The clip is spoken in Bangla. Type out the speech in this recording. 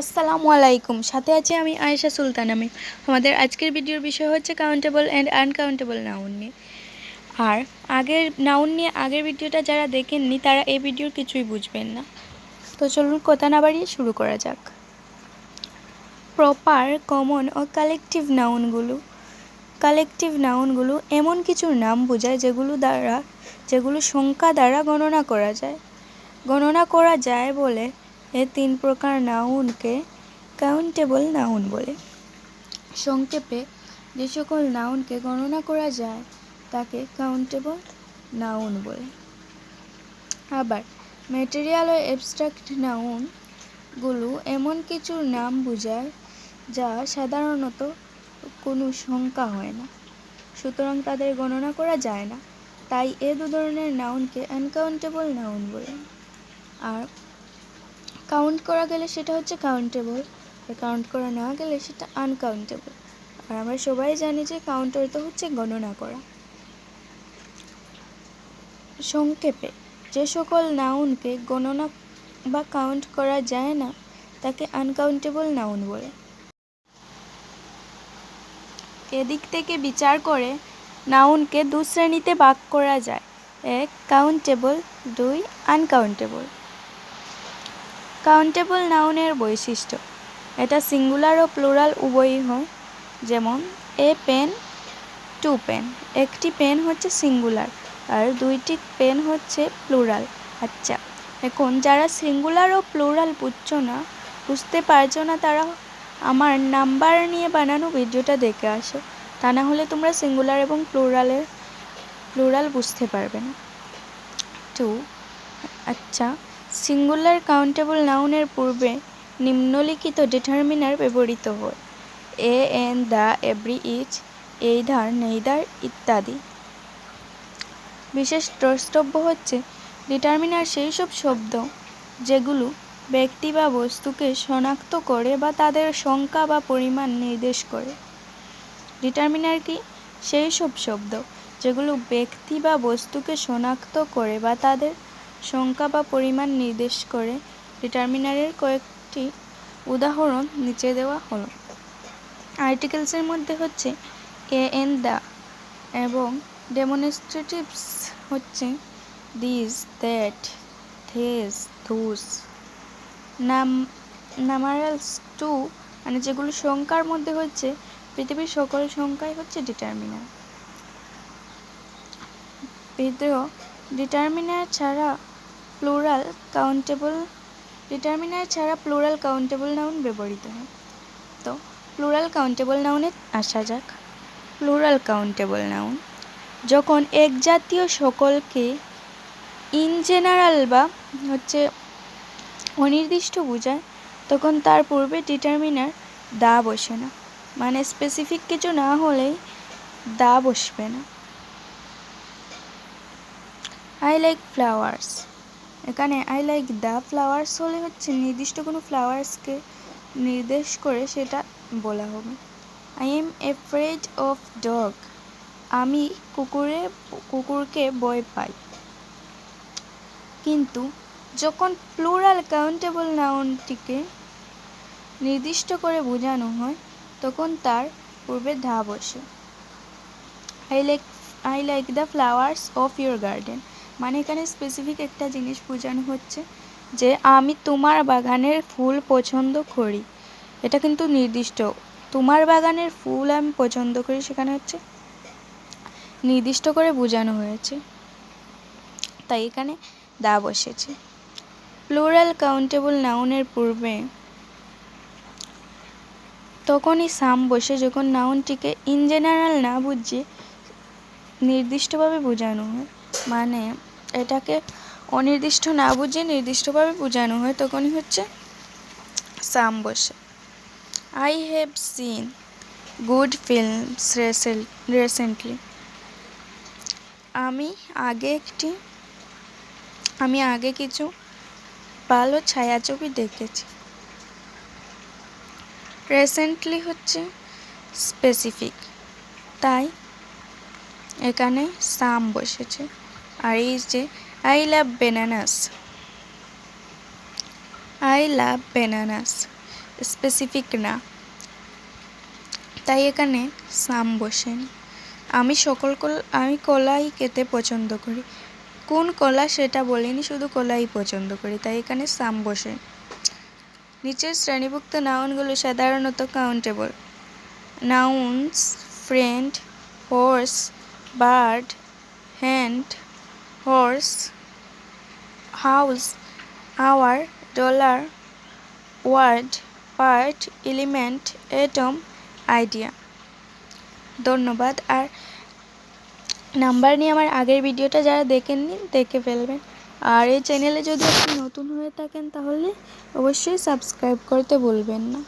আসসালামু আলাইকুম। সাথে আছি আমি আয়েশা সুলতান আমি আমাদের আজকের ভিডিওর বিষয় হচ্ছে কাউন্টেবল অ্যান্ড আনকাউন্টেবল নাউন নিয়ে। আর আগের নাউন নিয়ে আগের ভিডিওটা যারা দেখেননি, তারা এই ভিডিওর কিছুই বুঝবেন না। তো চলুন কথা না বাড়িয়ে শুরু করা যাক। প্রপার কমন ও কালেকটিভ নাউনগুলো কালেকটিভ নাউনগুলো এমন কিছুর নাম বোঝায় যেগুলো দ্বারা, যেগুলো সংখ্যা দ্বারা গণনা করা যায়। গণনা করা যায় বলে এ তিন প্রকার নাউনকে কাউন্টেবল নাউন বলে। সংক্ষেপে, যে সকল নাউনকে গণনা করা যায়, তাকে কাউন্টেবল নাউন বলে। আবার ম্যাটেরিয়াল ও অ্যাবস্ট্রাক্ট নাউনগুলো এমন কিছুর নাম বোঝায় যা সাধারণত কোনো সংখ্যা হয় না, সুতরাং তাদের গণনা করা যায় না। তাই এ দু ধরনের নাউনকে আনকাউন্টেবল নাউন বলে। আর কাউন্ট করা গেলে সেটা হচ্ছে কাউন্টেবল আর কাউন্ট করা না গেলে সেটা আনকাউন্টেবল আর আমরা সবাই জানি যে কাউন্ট অর্থ হচ্ছে গণনা করা। সংক্ষেপে, যে সকল নাউনকে গণনা বা কাউন্ট করা যায় না, তাকে আনকাউন্টেবল নাউন বলে। এদিক থেকে বিচার করে নাউনকে দু শ্রেণীতে ভাগ করা যায়। এক কাউন্টেবল দুই আনকাউন্টেবল কাউন্টেবল নাউনের বৈশিষ্ট্য। এটা সিঙ্গুলার ও প্লুরাল উভয়ই হয়। যেমন এ পেন টু পেন একটি পেন হচ্ছে সিঙ্গুলার আর দুইটি পেন হচ্ছে প্লুরাল আচ্ছা এখন যারা সিঙ্গুলার ও প্লুরাল বুঝছ না, বুঝতে পারছ না তারা আমার নাম্বার নিয়ে বানানো ভিডিওটা দেখে আসো। তা না হলে তোমরা সিঙ্গুলার এবং প্লুরালের প্লুরাল বুঝতে পারবে না। টু আচ্ছা। সিঙ্গুলার কাউন্টেবল নাউনের পূর্বে নিম্নলিখিত ডিটারমিনার ব্যবহৃত হয়। A, an the every each, either neither ইত্যাদি। বিশেষ দ্রষ্টব্য হচ্ছে, ডিটারমিনার সেই সব শব্দ যেগুলো ব্যক্তি বা বস্তুকে শনাক্ত করে বা তাদের সংখ্যা বা পরিমাণ নির্দেশ করে। ডিটারমিনার কি সেই সব শব্দ যেগুলো ব্যক্তি বা বস্তুকে শনাক্ত করে বা তাদের সংখ্যা বা পরিমাণ নির্দেশ করে ডিটারমিনারের কয়েকটি উদাহরণ নিচে দেওয়া হলো। আর্টিকেলসের মধ্যে হচ্ছে এ এন দা এবং ডেমনস্ট্রেটিভস হচ্ছে দিস, দ্যাট, থেস, ধুস। নাম, নামারালস টু মানে যেগুলো সংখ্যার মধ্যে হচ্ছে, পৃথিবীর সকল সংখ্যাই হচ্ছে ডিটারমিনার। বিদ্রোহ, ডিটারমিনার ছাড়া প্লুরাল কাউন্টেবল ডিটারমিনার ছাড়া প্লুরাল কাউন্টেবল নাউন ব্যবহৃত হয়। তো, প্লুরাল কাউন্টেবল নাউনে আসা যাক। প্লুরাল কাউন্টেবল নাউন, যখন এক জাতীয় সকলকে ইন জেনারেল বা হচ্ছে অনির্দিষ্ট বোঝায়, তখন তার পূর্বে ডিটারমিনার দা বসে না। মানে স্পেসিফিক কিছু না হলেই দা বসবে না। আই লাইক ফ্লাওয়ার্স এখানে আই লাইক দ্য ফ্লাওয়ার্স হলে হচ্ছে নির্দিষ্ট কোনো ফ্লাওয়ার্সকে নির্দেশ করে সেটা বলা হবে। I am afraid of dog আমি কুকুরে, কুকুরকে ভয় পাই। কিন্তু যখন প্লুরাল কাউন্টেবল নাউনটিকে নির্দিষ্ট করে বোঝানো হয়, তখন তার পূর্বে ধা বসে I like I like the flowers of your garden মানে এখানে স্পেসিফিক একটা জিনিস বোঝানো হচ্ছে যে আমি তোমার বাগানের ফুল পছন্দ করি। এটা কিন্তু নির্দিষ্ট। তোমার বাগানের ফুল আমি পছন্দ করি সেখানে হচ্ছে নির্দিষ্ট করে বোঝানো হয়েছে। তাই এখানে দা বসেছে। প্লুরাল কাউন্টেবল নাউনের পূর্বে তখনই সাম বসে যখন নাউনটিকে ইন জেনারেল না বুঝিয়ে নির্দিষ্টভাবে বোঝানো হয়। মানে এটাকে অনির্দিষ্ট না বুঝিয়ে নির্দিষ্টভাবে বোঝানো হয়, তখনই হচ্ছে সাম বসে। I have seen good films recently আমি আগে একটি, আমি আগে কিছু ভালো ছায়াছবি দেখেছি। রিসেন্টলি হচ্ছে স্পেসিফিক তাই এখানে সাম বসেছে। আর এই যে I love bananas I love bananas specific না। তাই এখানে সাম বসেনি। আমি সকল কল আমি কলাই খেতে পছন্দ করি। কোন কলা সেটা বলিনি, শুধু কলাই পছন্দ করি। তাই এখানে সাম বসে। নিচের শ্রেণীভুক্ত নাউনগুলো সাধারণত countable nouns friend horse bird hand horse house hour dollar word part element atom idea ধন্যবাদ। আর নাম্বার নিয়ে আমার আগের ভিডিওটা যারা দেখেননি, দেখে ফেলবেন। আর এই চ্যানেলে যদি আপনি নতুন হয়ে থাকেন, তাহলে অবশ্যই সাবস্ক্রাইব করতে ভুলবেন না।